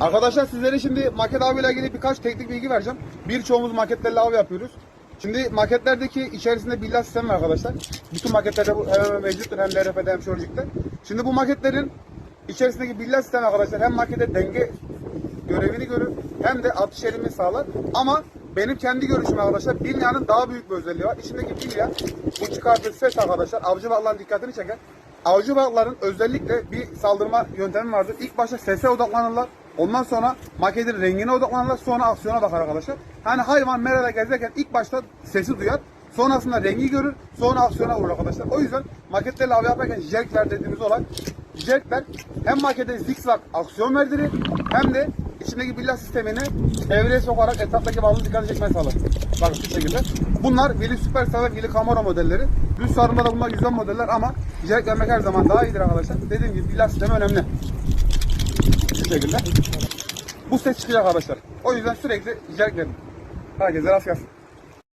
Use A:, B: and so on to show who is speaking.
A: Arkadaşlar sizlere şimdi maket abiyle ilgili birkaç teknik bilgi vereceğim. Birçoğumuz maketlerle av yapıyoruz. Şimdi maketlerdeki içerisinde billah sistemi var arkadaşlar. Bütün maketlerde bu hemen mevcuttur hem LRF'de hem Şorjik'te. Şimdi bu maketlerin içerisindeki billah sistemi arkadaşlar hem makete denge görevini görür hem de atış eğilimi sağlar. Ama benim kendi görüşüm arkadaşlar bilyanın daha büyük bir özelliği var. İçindeki bilya bu çıkardığı ses arkadaşlar avcı balıkların dikkatini çeker. Avcı balıkların özellikle bir saldırma yöntemi vardır. İlk başta sese odaklanırlar. Ondan sonra maketin rengine odaklanırlar. Sonra aksiyona bakar arkadaşlar. Hani hayvan merada gezerken ilk başta sesi duyar. Sonrasında rengi görür. Sonra aksiyona vurur arkadaşlar. O yüzden maketlerle av yaparken jerkler dediğimiz olay jerkler hem makete zikzak aksiyon verdirir hem de içindeki billah sistemini devreye sokarak etraftaki balığın dikkatini çekmeye sağlar. Bakın şu şekilde. Bunlar Willy Superstar ve Willy Camaro modelleri. Düz sarımda da bunlar yüzden modeller ama jerk vermek her zaman daha iyidir arkadaşlar. Dediğim gibi billah sistemi önemli. Şu şekilde. Bu ses çıkacak arkadaşlar. O yüzden sürekli jerk verin. Herkese rast gelsin.